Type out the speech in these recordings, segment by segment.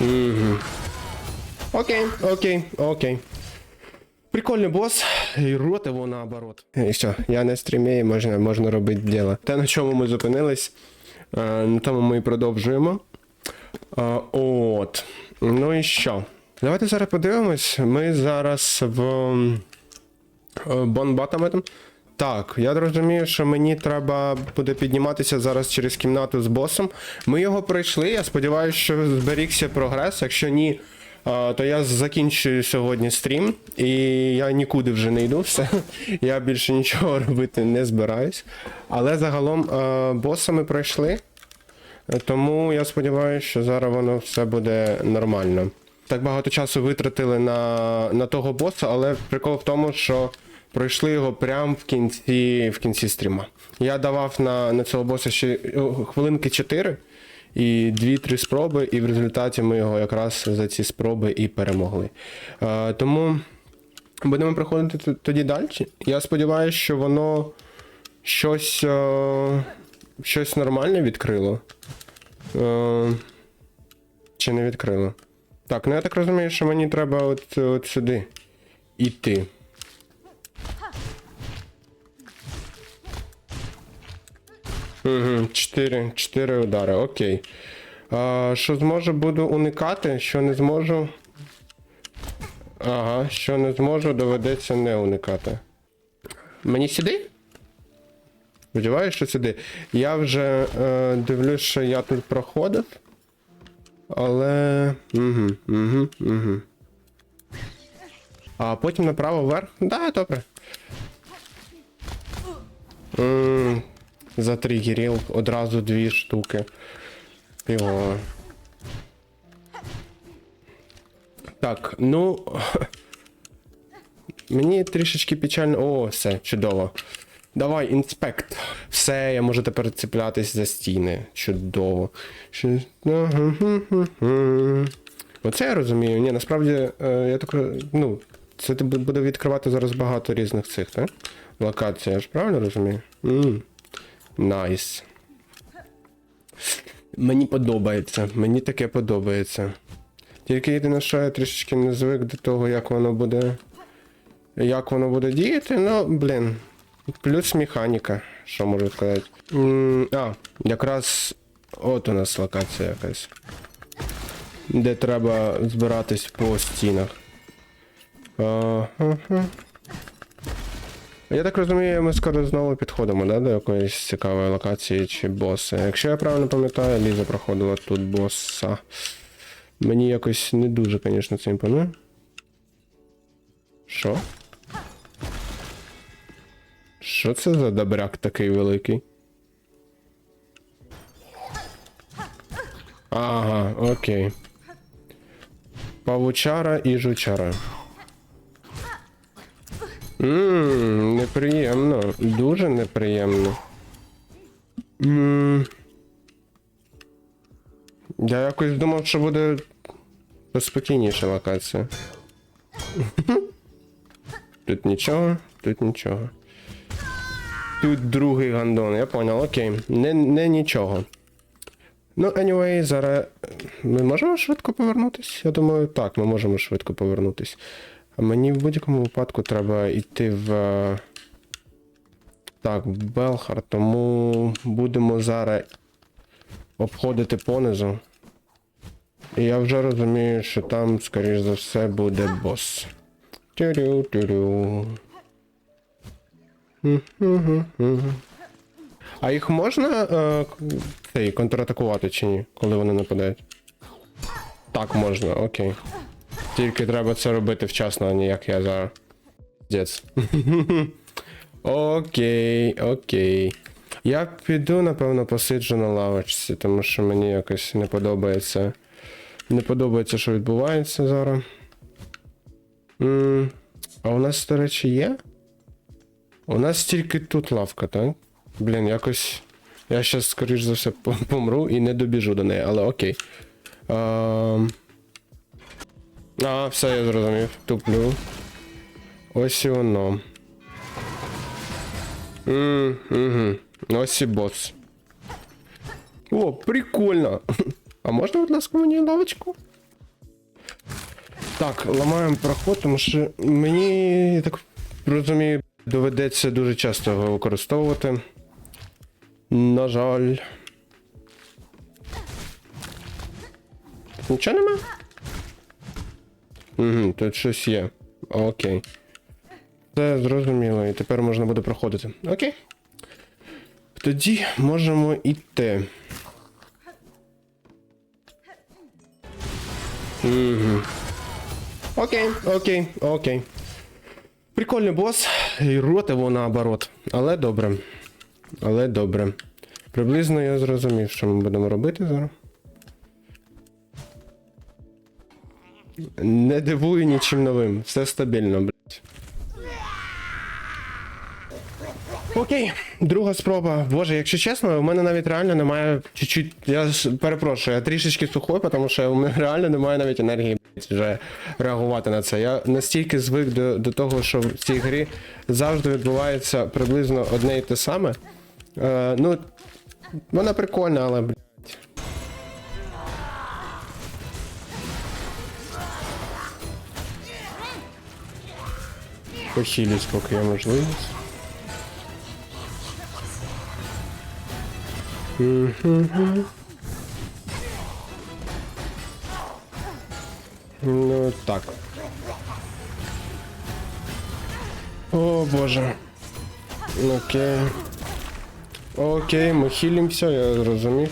Угу. Окей, окей, окей. Прикольний бос, і рот його наоборот. І що, я на стрімі, можна, можна робити діло. Те, на чому ми зупинились, е, на тому ми і продовжуємо. Е, От. Ну і що? Давайте зараз подивимось. Ми зараз в е, Бонбатаметом. Так, я розумію, що мені треба буде підніматися зараз через кімнату з босом. Ми його пройшли. Я сподіваюся, що зберігся прогрес. Якщо ні, то я закінчую сьогодні стрім, і я нікуди вже не йду. Все. Я більше нічого робити не збираюсь. Але загалом боса ми пройшли. Тому я сподіваюся, що зараз воно все буде нормально. Так багато часу витратили на, на того боса, але прикол в тому, що пройшли його прямо в кінці, в кінці стріма. Я давав на, на цього боса ще хвилинки 4 і 2-3 спроби, і в результаті ми його якраз за ці спроби і перемогли. Е, тому будемо приходити тоді далі. Я сподіваюся, що воно щось, е, щось нормальне відкрило. Е, чи не відкрило? Так, ну я так розумію, що мені треба от, от сюди іти. Угу, 4, 4 удари, окей. А, що зможу, буду уникати, що не зможу. Ага, що не зможу, доведеться не уникати. Мені сюди? Сподіваюсь, що сюди. Я вже е, дивлюсь, що я тут проходив. Але. Угу, угу, угу. А потім направо вверх. Да, добре. Затригерів одразу дві штуки. Його. Так, ну. Мені трішечки печально. О, все, чудово. Давай, інспект. Все, я можу тепер цеплятись за стіни. Чудово. Оце я розумію. Ні, насправді, е, я так. Ну, це буде відкривати зараз багато різних цих, так? Локацій, я ж правильно розумію? М, Найс. Мені подобається. Мені таке подобається. Тільки єдине, що я трішечки не звик до того, як воно буде. Як воно буде діяти, ну, блін. Плюс механіка, що можу сказати. А, якраз от у нас локація якась. Де треба збиратись по стінах. Ага. Я так розумію, ми скоро знову підходимо, да, до якоїсь цікавої локації чи боса. Якщо я правильно пам'ятаю, Ліза проходила тут боса. Мені якось не дуже, звісно, це імпонує. Що? Що це за добряк такий великий? Ага, окей. Павучара і жучара. Ммм, неприємно. Дуже неприємно. Ммм. Я якось думав, що буде поспокійніша локація. Тут нічого, тут нічого. Тут другий гандон, я понял, окей. Не, не нічого. Ну, anyway, зараз. Ми можемо швидко повернутись? Я думаю, так, ми можемо швидко повернутись. Мені в будь-якому випадку треба йти в. е, Так, в Белхар, тому будемо зараз обходити понизу. І я вже розумію, що там, скоріш за все, буде бос. Тю-рю-тю-рю. А їх можна е, контратакувати чи ні, коли вони нападають? Так, можна, окей. Тільки треба це робити вчасно, а не як я зараз. Дец. Окей, окей. Я піду, напевно, посиджу на лавочці, тому що мені якось не подобається. Не подобається, що відбувається зараз. м а у нас, до речі, є? У нас тільки тут лавка, так? Блін, якось. Я щас, скоріш за все, помру і не добіжу до неї, але окей. Ем... А, все, я зрозумів. Туплю. Ось і воно. М, угу. Ось і бос. О, прикольно. А можна, будь ласка, мені лавочку? Так, ламаємо проход, тому що мені, я так розумію, доведеться дуже часто його використовувати. На жаль. Нічого нема? Угу, тут щось є. Окей. Це зрозуміло, і тепер можна буде проходити. Окей. Тоді можемо йти. Угу. Окей, окей, окей. Прикольний бос, і рот його наоборот. Але добре. Але добре. Приблизно я зрозумів, що ми будемо робити зараз. Не дивую нічим новим. Все стабільно, блядь. Окей, друга спроба. Боже, якщо чесно, у мене навіть реально немає чуть-чуть. Я перепрошую, я трішечки сухой, тому що у мене реально немає навіть енергії блядь, вже реагувати на це. Я настільки звик до, до того, що в цій грі завжди відбувається приблизно одне і те саме. Е, ну, вона прикольна, але блядь. Похилюсь, поки є можливість. Ну так. О боже. Окей. Окей, ми хилимося, я зрозумів.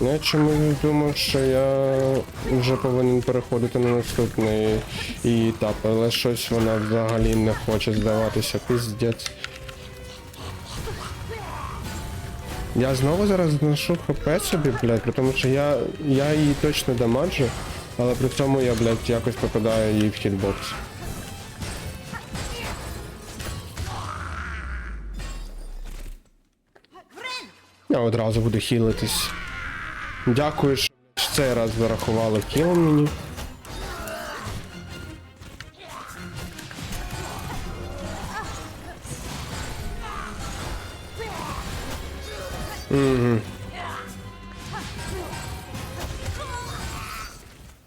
Я чому думав, що я вже повинен переходити на наступний етап, але щось вона взагалі не хоче здаватися, пиздець. Я знову зараз зношу хп собі, блядь, тому що я, я її точно дамаджу, але при цьому я, блядь, якось попадаю їй в хітбокс. Я одразу буду хілитись. Дякую, що цей раз зарахували кіл мені.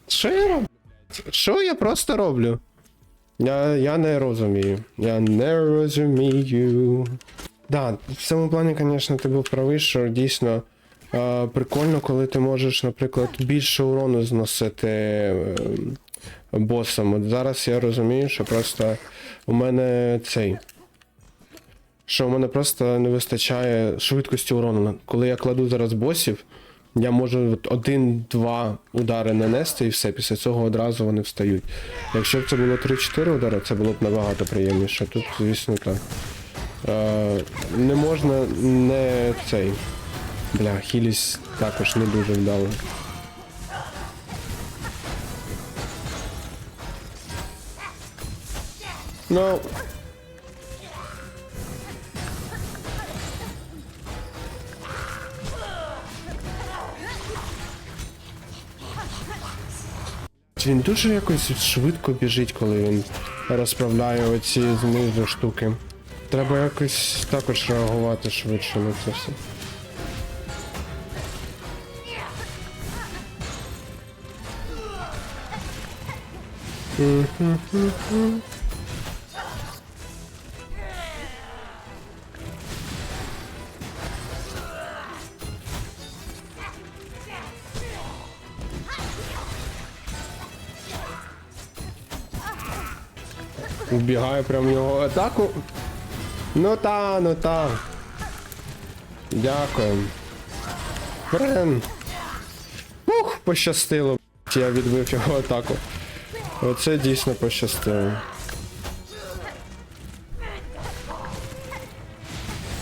Що я роблю? Що я просто роблю? Я, я не розумію. Я не розумію. Да, в цьому плані, звісно, ти був правий, що дійсно прикольно, коли ти можеш, наприклад, більше урону зносити е, босам. От зараз я розумію, що просто у мене цей. Що у мене просто не вистачає швидкості урону. Коли я кладу зараз босів, я можу один-два удари нанести і все, після цього одразу вони встають. Якщо б це було 3-4 удари, це було б набагато приємніше. Тут, звісно, так. Е, не можна не цей. Бля, Хіліс також не дуже вдало. Ну. Він дуже якось швидко біжить, коли він розправляє оці знизу штуки. Треба якось також реагувати швидше на це все. Вбігаю прямо в його атаку. Ну та, ну та. Дякую. Брен. Ух, пощастило. Я відбив його атаку. Оце дійсно пощастило.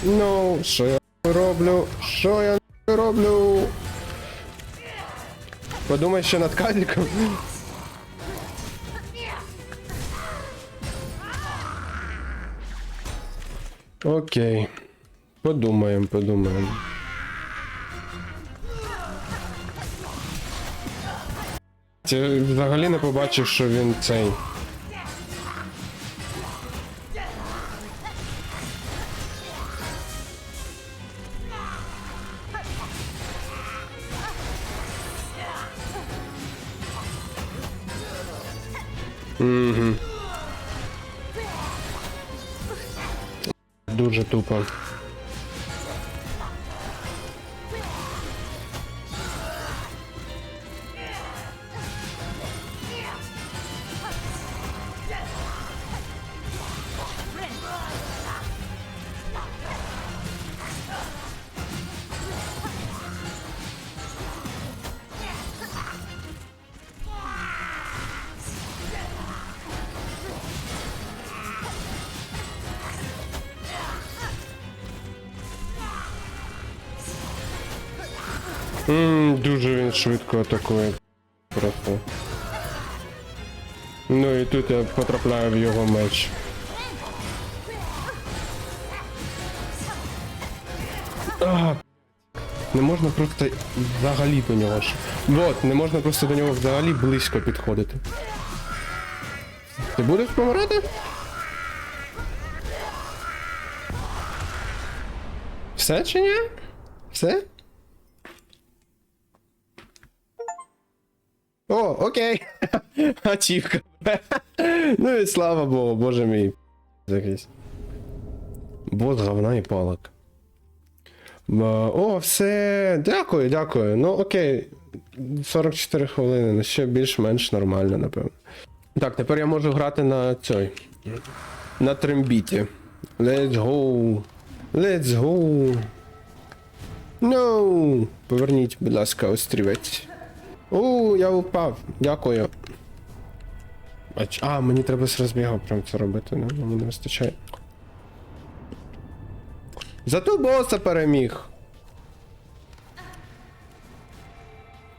Ну, що я роблю? Що я роблю? Подумай ще над казіком. Окей. Подумаємо, подумаємо. Ці, взагалі не побачив, що він цей. Дуже тупо. Ммм, дуже він швидко атакує. Просто. Ну і тут я потрапляю в його меч. А, не можна просто взагалі до нього. Вот, не можна просто до нього взагалі близько підходити. Ти будеш помирати? Все чи ні? Все? О, окей. Ачівка. ну і слава Богу, боже мій. Якийсь. Бос говна і палок. О, все. Дякую, дякую. Ну окей. 44 хвилини, ну ще більш-менш нормально, напевно. Так, тепер я можу грати на цій. На трембіті. Let's go. Let's go. No. Поверніть, будь ласка, острівець. У, я упав. Дякую. А, а мені треба з розбігу прям це робити, не? мені не вистачає. Зато боса переміг.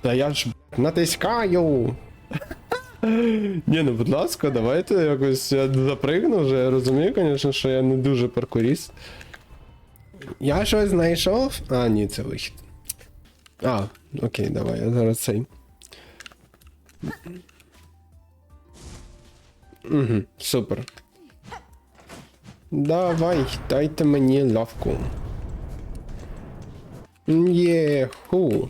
Та я ж натискаю. Ні, ну будь ласка, давайте якось я запригну вже. Я розумію, звісно, що я не дуже паркуріст. Я щось знайшов. А, ні, це вихід. А, окей, давай, я зараз цей. Угу, супер. Давай, дайте мені лавку. Єху.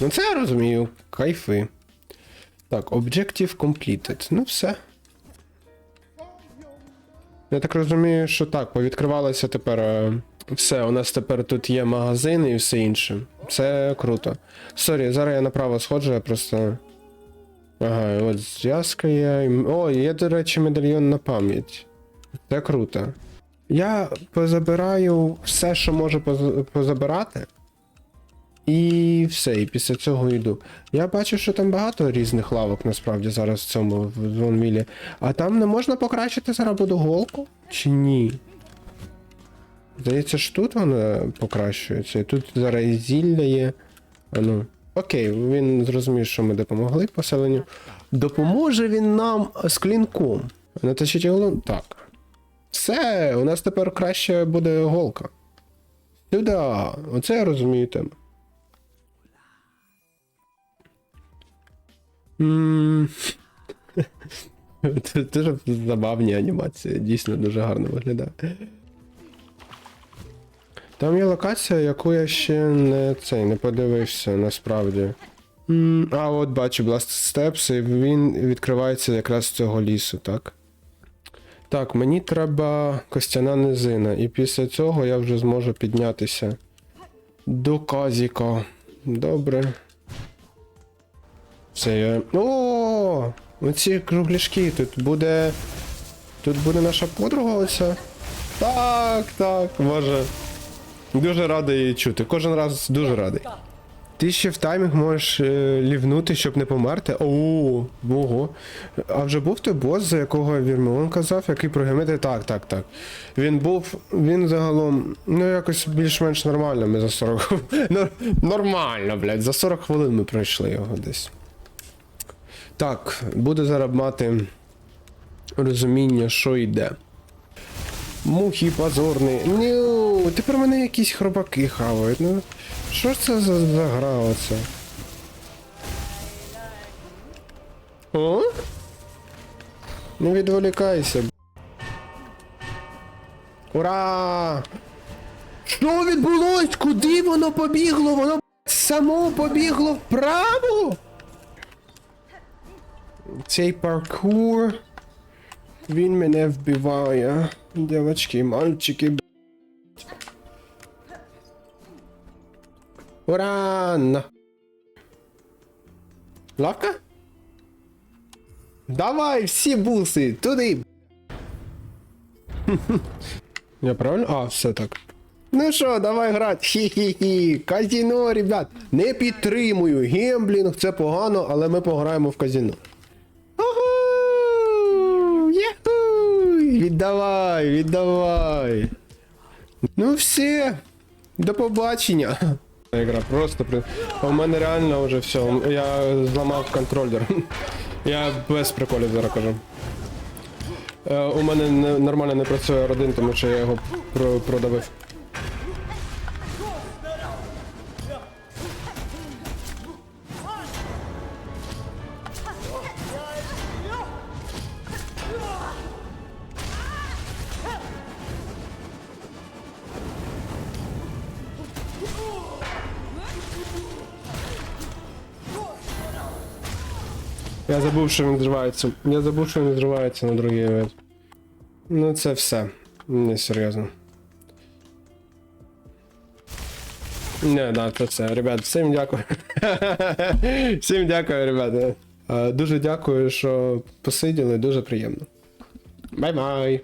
Ну це я розумію. Кайфи. Так, objective completed. Ну все. Я так розумію, що так, повідкривалося тепер. е, Все, у нас тепер тут є магазин і все інше. Це круто. Сорі, зараз я направо сходжу, я просто. Ага, от зв'язка є. О, є, до речі, медальйон на пам'ять. Це круто. Я позабираю все, що можу поз- позабирати. І все, і після цього йду. Я бачу, що там багато різних лавок насправді зараз в цьому в Звонвілі. А там не можна покращити зараз буду голку? Чи ні? Здається ж тут вона покращується. І тут зараз і зілля є. А ну. Окей, він зрозумів, що ми допомогли поселенню. Допоможе він нам з клінком. Натащить його. Так. Все, у нас тепер краще буде голка. Сюди. Оце я розумію тему. Це дуже забавні анімації, дійсно дуже гарно виглядає. Там є локація, яку я ще не цей не подивився насправді. М, А, от бачу Blast Steps, і він відкривається якраз з цього лісу, так? Так, мені треба костяна низина, і після цього я вже зможу піднятися до Казіка. Добре. Все, я. О! Оці кругляшки, тут буде. Тут буде наша подруга оця. Так, так, боже. Дуже радий чути. Кожен раз дуже радий. Ти ще в таймінг можеш е, лівнути, щоб не померти. О, ого. А вже був той бос, за якого Вірмеон казав, який прогемити. Так, так, так. Він був. Він загалом, ну якось більш-менш нормально. Ми за 40. Ну, Нормально, блядь, за 40 хвилин ми пройшли його десь. Так, буду зараз мати розуміння, що йде. Мухи позорні. Ну, тепер мене якісь хробаки хавають. Ну, що ж це за, за гра оце? О? Не відволікайся. Ура! Що відбулось? Куди воно побігло? Воно само побігло вправо? Цей паркур. Він мене вбиває. Дівочки, мальчики. б***ь. Ура! Лавка? Давай, всі буси, туди. Я правильно? А, все так. Ну що, давай грати. Хі-хі-хі. Казіно, ребят. Не підтримую. Гемблінг це погано, але ми пограємо в казіно. Віддавай, віддавай. Ну все. До побачення. Ігра просто при. У мене реально вже все. Я зламав контролер. Я без приколів зараз кажу. Е, у мене не, нормально не працює родин, тому що я його продавив. Я забув, що він зривається. Я забув, що він зривається на другий вид. Ну це все. Не серйозно. Не, да, це все. Ребят, всім дякую. всім дякую, ребята. Е, Дуже дякую, що посиділи, дуже приємно. Бай-бай.